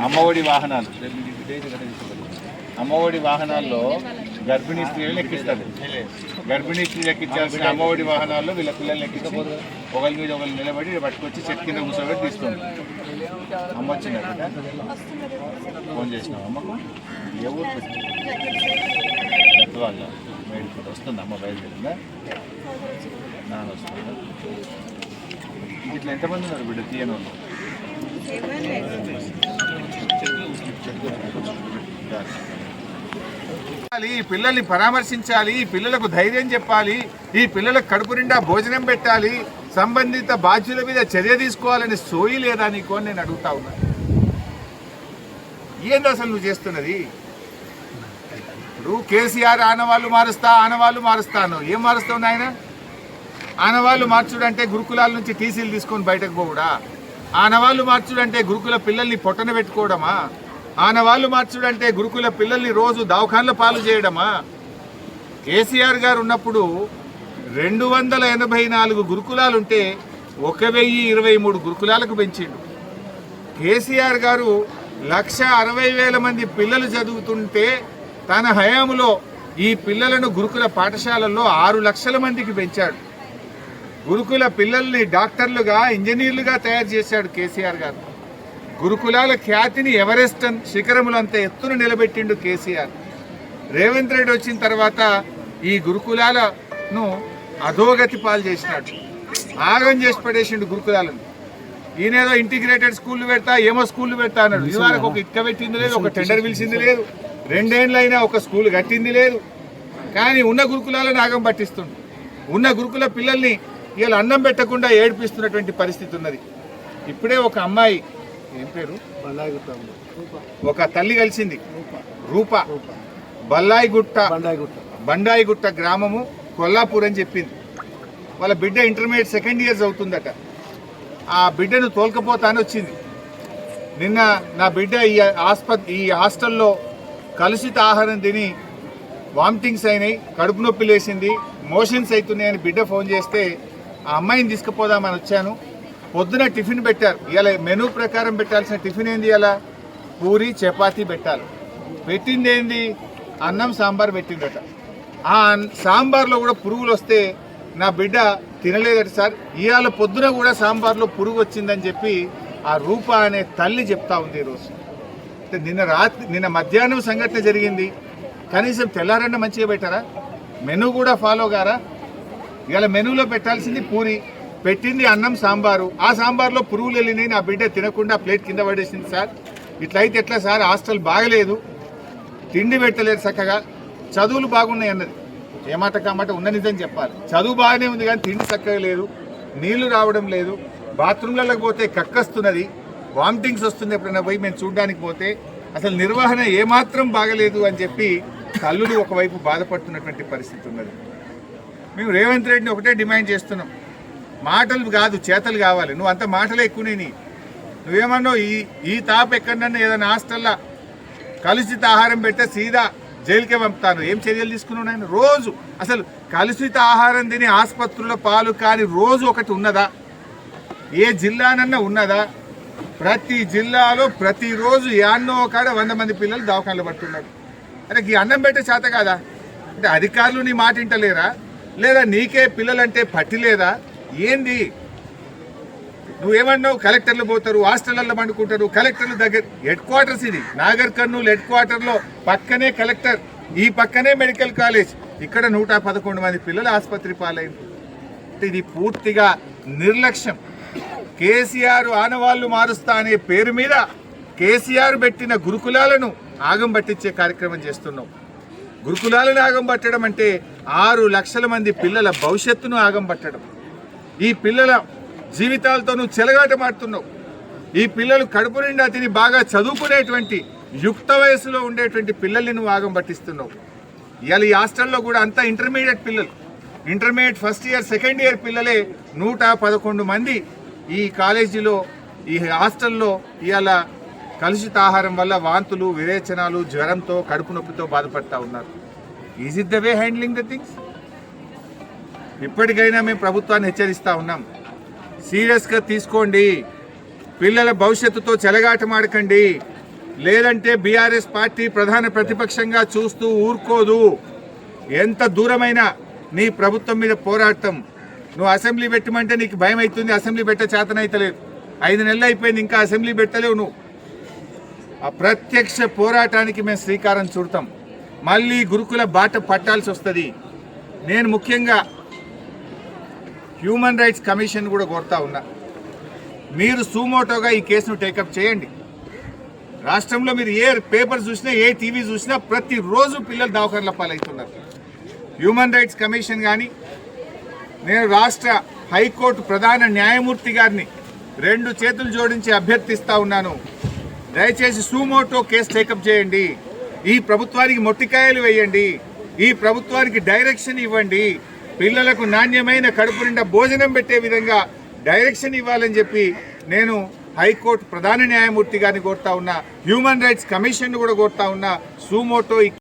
అమ్మఒడి వాహనాలు. అమ్మఒడి వాహనాల్లో గర్భిణీ స్త్రీలను ఎక్కిస్తారు. గర్భిణీ ఎక్కించాల్సిన అమ్మఒడి వాహనాల్లో వీళ్ళ పిల్లల్ని ఎక్కించి ఒకరి మీద ఒకరు నిలబడి పట్టుకొచ్చి చెట్టు కింద కూర్చోబెట్టి తీస్తుంది అమ్మ వచ్చిందట. ఫోన్ చేసినావు అమ్మకు? ఏ ఊరు వాళ్ళ బయటకు వస్తుంది అమ్మ బయలుదేరిందా? నాన్న వస్తుందా ఇట్లా ఎంతమంది ఉన్నారు బిడ్డ? తీయని వాళ్ళు ఈ పిల్లల్ని పరామర్శించాలి ఈ పిల్లలకు ధైర్యం చెప్పాలి ఈ పిల్లలకు కడుపు నిండా భోజనం పెట్టాలి సంబంధిత బాధ్యుల మీద చర్య తీసుకోవాలని సోయి లేదా నీకు అని నేను అడుగుతా ఉన్నా. ఏంది అసలు నువ్వు చేస్తున్నది? ఇప్పుడు కేసీఆర్ ఆనవాళ్ళు మారుస్తా ఆనవాళ్ళు మారుస్తాను ఏం మారుస్తావు నాయన? ఆనవాళ్ళు మార్చుడంటే గురుకులాల నుంచి టీసీలు తీసుకొని బయటకు పోవుడా? ఆనవాళ్ళు మార్చుడంటే గురుకుల పిల్లల్ని పొట్టన పెట్టుకోవడమా? ఆనవాళ్ళు మార్చుడంటే గురుకుల పిల్లల్ని రోజు దవాఖాన్ల పాలు చేయడమా? కేసీఆర్ గారు ఉన్నప్పుడు రెండు వందల ఎనభై నాలుగు గురుకులాలుంటే ఒక వెయ్యి ఇరవై మూడు గురుకులాలకు పెంచిండు. కేసీఆర్ గారు లక్ష అరవై వేల మంది పిల్లలు చదువుతుంటే తన హయాంలో ఈ పిల్లలను గురుకుల పాఠశాలల్లో ఆరు లక్షల మందికి పెంచాడు. గురుకుల పిల్లల్ని డాక్టర్లుగా ఇంజనీర్లుగా తయారు చేశాడు కేసీఆర్ గారు. గురుకులాల ఖ్యాతిని ఎవరెస్ట్ శిఖరములంత ఎత్తున నిలబెట్టిండు కేసీఆర్. రేవంత్ రెడ్డి వచ్చిన తర్వాత ఈ గురుకులాలను అధోగతి పాలు చేసినాడు. ఆగం చేసి పడేసిండు గురుకులాలను. ఈయనేదో ఇంటిగ్రేటెడ్ స్కూల్ పెడతా ఏమో స్కూల్ పెడతా అన్నాడు. ఇదివరకు ఒక ఇక్క పెట్టింది లేదు ఒక టెండర్ పిలిచింది లేదు. రెండేళ్ళైనా ఒక స్కూల్ కట్టింది లేదు. కానీ ఉన్న గురుకులాలను ఆగం పట్టిస్తుండు. ఉన్న గురుకుల పిల్లల్ని ఇవాళ అన్నం పెట్టకుండా ఏడిపిస్తున్నటువంటి పరిస్థితి ఉన్నది. ఇప్పుడే ఒక అమ్మాయి ఏం పేరు? ఒక తల్లి కలిసింది. రూప. బల్లాయిగుట్ట బండాయిగుట్ట గ్రామము కొల్లాపూర్ అని చెప్పింది. వాళ్ళ బిడ్డ ఇంటర్మీడియట్ సెకండ్ ఇయర్స్ అవుతుందట. ఆ బిడ్డను తోలుకపోతాని వచ్చింది. నిన్న నా బిడ్డ ఈ ఆస్పత్రి ఈ హాస్టల్లో కలుషిత ఆహారం తిని వామిటింగ్స్ అయినాయి కడుపు నొప్పి లేచింది మోషన్స్ అవుతున్నాయని బిడ్డ ఫోన్ చేస్తే ఆ అమ్మాయిని తీసుకుపోదామని వచ్చాను. పొద్దున టిఫిన్ పెట్టారు. ఇవాళ మెనూ ప్రకారం పెట్టాల్సిన టిఫిన్ ఏంది ఇలా పూరి చపాతీ పెట్టాలి. పెట్టింది ఏంది? అన్నం సాంబార్ పెట్టిందట ఆ సాంబార్లో కూడా పురుగులు వస్తే నా బిడ్డ తినలేదట సార్. ఇవాళ పొద్దున కూడా సాంబార్లో పురుగు వచ్చిందని చెప్పి ఆ రూప అనే తల్లి చెప్తా ఉంది ఈరోజు అంటే నిన్న రాత్రి నిన్న మధ్యాహ్నం సంఘటన జరిగింది. కనీసం తెల్లారన్న మంచిగా పెట్టారా? మెనూ కూడా ఫాలో గారా ఇవాళ మెనూలో పెట్టాల్సింది పూరి. పెట్టింది అన్నం సాంబారు. ఆ సాంబార్లో పురుగులు వెళ్ళినాయి నా బిడ్డ తినకుండా ప్లేట్ కింద పడేసింది సార్. ఇట్లయితే ఎట్లా సార్? హాస్టల్ బాగలేదు. తిండి పెట్టలేరు చక్కగా. చదువులు బాగున్నాయి అన్నది. ఏమాట కామాట ఉన్న నిజం చెప్పాలి. చదువు బాగానే ఉంది కానీ తిండి చక్కగా లేదు. నీళ్ళు రావడం లేదు. బాత్రూమ్లకు పోతే కక్కస్తున్నది. వామిటింగ్స్ వస్తుంది ఎప్పుడైనా పోయి మేము చూడడానికి పోతే. అసలు నిర్వహణ ఏమాత్రం బాగలేదు అని చెప్పి తల్లులు ఒకవైపు బాధపడుతున్నటువంటి పరిస్థితి ఉన్నది. మేము రేవంత్ రెడ్డిని ఒకటే డిమాండ్ చేస్తున్నాం. మాటలు కాదు చేతలు కావాలి. నువ్వు అంత మాటలే ఎక్కువనే నీ నువ్వేమన్నావు? ఈ ఈ తాపు ఎక్కడన్నా ఏదైనా హాస్టల్లో కలుషిత ఆహారం పెట్టే సీదా జైలుకే పంపుతాను. ఏం చర్యలు తీసుకున్నావు నేను రోజు. అసలు కలుషిత ఆహారం తిని ఆసుపత్రుల్లో పాలు కాని రోజు ఒకటి ఉన్నదా? ఏ జిల్లానన్నా ఉన్నదా? ప్రతి జిల్లాలో ప్రతిరోజు యాన్నో కాడ వంద మంది పిల్లలు దవాఖానలు పడుతున్నారు. అరే ఈ అన్నం పెట్టే చేత కాదా? అంటే అధికారులు నీ మాట వింటలేరా? లేదా నీకే పిల్లలంటే పట్టి లేదా? ఏంది? నువ్వేమన్నావు? కలెక్టర్లు పోతారు హాస్టళ్ళలో పండుకుంటారు కలెక్టర్లు దగ్గర హెడ్ క్వార్టర్స్ ఇది. నాగర్ కర్నూలు హెడ్ క్వార్టర్లో పక్కనే కలెక్టర్ ఈ పక్కనే మెడికల్ కాలేజ్. ఇక్కడ నూట పదకొండు మంది పిల్లలు ఆసుపత్రి పాలైంది ఇది పూర్తిగా నిర్లక్ష్యం. కేసీఆర్ ఆనవాళ్ళు మారుస్తా అనే పేరు మీద కేసీఆర్ పెట్టిన గురుకులాలను ఆగం పట్టించే కార్యక్రమం చేస్తున్నాం. గురుకులాలను ఆగం పట్టడం అంటే ఆరు లక్షల మంది పిల్లల భవిష్యత్తును ఆగం పట్టడం. ఈ పిల్లల జీవితాలతో నువ్వు చెలగాటమాడుతున్నావు ఈ పిల్లలు కడుపు నిండా తిని బాగా చదువుకునేటువంటి యుక్త వయసులో ఉండేటువంటి పిల్లల్ని నువ్వు ఆగం పట్టిస్తున్నావు. ఇవాళ ఈ హాస్టల్లో కూడా అంతా ఇంటర్మీడియట్ పిల్లలు. Intermediate first year second year పిల్లలే నూట పదకొండు మంది ఈ కాలేజీలో ఈ హాస్టల్లో ఇవాళ కలుషిత ఆహారం వల్ల వాంతులు విరేచనాలు జ్వరంతో కడుపు నొప్పితో బాధపడతా ఉన్నారు. Is it the way handling the things ఇప్పటికైనా మేము ప్రభుత్వాన్ని హెచ్చరిస్తూ ఉన్నాం. సీరియస్గా తీసుకోండి. పిల్లల భవిష్యత్తుతో చెలగాటమాడకండి. లేదంటే బీఆర్ఎస్ పార్టీ ప్రధాన ప్రతిపక్షంగా చూస్తూ ఊరుకోదు. ఎంత దూరమైనా నీ ప్రభుత్వం మీద పోరాటం నువ్వు అసెంబ్లీ పెట్టమంటే నీకు భయం అవుతుంది అసెంబ్లీ పెట్ట చేతనైతలేదు. ఐదు నెలలు అయిపోయింది. ఇంకా అసెంబ్లీ పెట్టలేవు నువ్వు. ఆ ప్రత్యక్ష పోరాటానికి మేము శ్రీకారం చుడతాం. మళ్ళీ గురుకుల బాట పట్టాల్సి వస్తుంది నేను ముఖ్యంగా హ్యూమన్ రైట్స్ కమిషన్ కూడా కోరుతా ఉన్నా. మీరు సూమోటోగా ఈ కేసును టేకప్ చేయండి. రాష్ట్రంలో మీరు ఏ పేపర్ చూసినా ఏ టీవీ చూసినా ప్రతిరోజు పిల్లలు దవాఖానల పాలవుతున్నారు. హ్యూమన్ రైట్స్ కమిషన్ కానీ నేను రాష్ట్ర హైకోర్టు ప్రధాన న్యాయమూర్తి గారిని రెండు చేతులు జోడించి అభ్యర్థిస్తా ఉన్నాను. దయచేసి సూమోటో కేసు టేకప్ చేయండి. ఈ ప్రభుత్వానికి మొట్టికాయలు వేయండి. ఈ ప్రభుత్వానికి డైరెక్షన్ ఇవ్వండి. పిల్లలకు నాణ్యమైన కడుపు నిండా భోజనం పెట్టే విధంగా డైరెక్షన్ ఇవ్వాలని చెప్పి నేను హైకోర్టు ప్రధాన న్యాయమూర్తి గారిని కోరుతా ఉన్నా హ్యూమన్ రైట్స్ కమిషన్ కూడా కోరుతా ఉన్నా సూమోటో